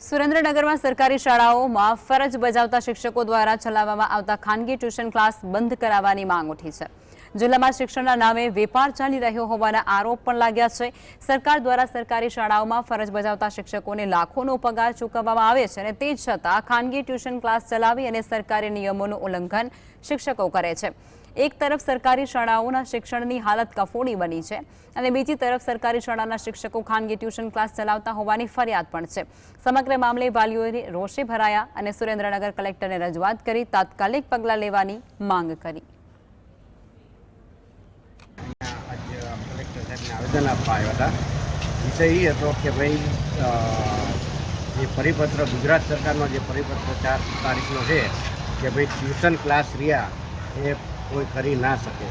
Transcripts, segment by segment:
સુરેન્દ્રનગરમાં સરકારી શાળાઓમાં ફરજ બજાવતા શિક્ષકો દ્વારા ચલાવવામાં આવતા ખાનગી ટ્યુશન ક્લાસ બંધ કરાવવાની માંગ ઉઠી છે. જિલ્લામાં શિક્ષણના નામે વેપાર ચાલી રહ્યો હોવાના આરોપ પણ લાગ્યા છે. સરકાર દ્વારા સરકારી શાળાઓમાં ફરજ બજાવતા શિક્ષકોને લાખોનો પગાર ચૂકવવામાં આવે છે અને તે છતાં ખાનગી ટ્યુશન ક્લાસ ચલાવી અને સરકારી નિયમોનું ઉલ્લંઘન શિક્ષકો કરે છે. એક તરફ સરકારી શાળાઓના શિક્ષણની હાલત કફોડી બની છે અને બીજી તરફ સરકારી શાળાના શિક્ષકો ખાનગી ટ્યુશન ક્લાસ ચલાવતા હોવાની ફરિયાદ પણ છે. સમગ્ર મામલે વાલીઓએ રોષે ભરાયા અને સુરેન્દ્રનગર કલેક્ટરને રજૂઆત કરી, તાત્કાલિક પગલાં લેવાની માંગ કરી. આવેદન આપવા આવ્યા હતા વિષય એ હતો કે ભાઈ જે પરિપત્ર, ગુજરાત સરકારનો જે પરિપત્ર ચાર તારીખનો છે કે ભાઈ ટ્યુશન ક્લાસ રહ્યા, એ કોઈ કરી ના શકે.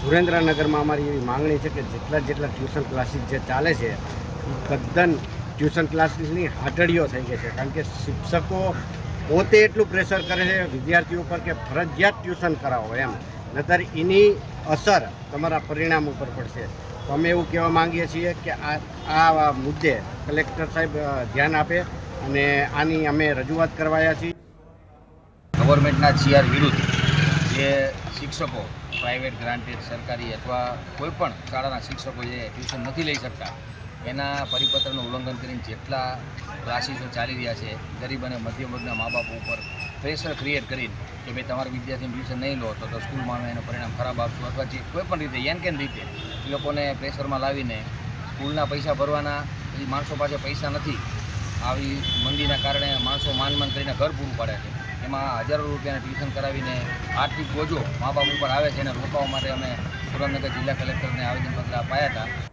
સુરેન્દ્રનગરમાં અમારી એવી માંગણી છે કે જેટલા જેટલા ટ્યુશન ક્લાસીસ જે ચાલે છે, એ તદ્દન ટ્યુશન ક્લાસીસની હાટડીઓ થઈ ગઈ છે. કારણ કે શિક્ષકો પોતે એટલું પ્રેશર કરે છે વિદ્યાર્થીઓ ઉપર કે ફરજિયાત ટ્યુશન કરાવો એમ. નતર એની અસર તમારા પરિણામ ઉપર પડશે. તો અમે એવું કહેવા માંગીએ છીએ કે આ આ મુદ્દે કલેક્ટર સાહેબ ધ્યાન આપે અને આની અમે રજૂઆત કરવાયા છીએ. ગવર્મેન્ટના જીઆર વિરુદ્ધ જે શિક્ષકો પ્રાઇવેટ ગ્રાન્ટેડ સરકારી અથવા કોઈપણ શાળાના શિક્ષકો જે ટ્યુશન નથી લઈ શકતા, એના પરિપત્રનું ઉલ્લંઘન કરીને જેટલા ક્લાસીસો ચાલી રહ્યા છે, ગરીબ અને મધ્યમ વર્ગના મા બાપ ઉપર પ્રેશર ક્રિએટ કરીને કે ભાઈ તમારા વિદ્યાર્થીને ટ્યુશન નહીં લો તો તો સ્કૂલમાં એનું પરિણામ ખરાબ આપશું અથવા જે કોઈપણ રીતે યાનકેન રીતે, એ લોકોને પ્રેશરમાં લાવીને સ્કૂલના પૈસા ભરવાના, પછી માણસો પાસે પૈસા નથી, આવી મંદીના કારણે માણસો માન માન કરીને ઘર પૂરું પાડે છે. એમાં હજારો રૂપિયાના ટ્યુશન કરાવીને આર્થિક બોજો મા બાપ ઉપર આવે છે એને રોકવા માટે અમે સુરેન્દ્રનગર જિલ્લા કલેક્ટરને આવેદનપત્ર અપાયા હતા.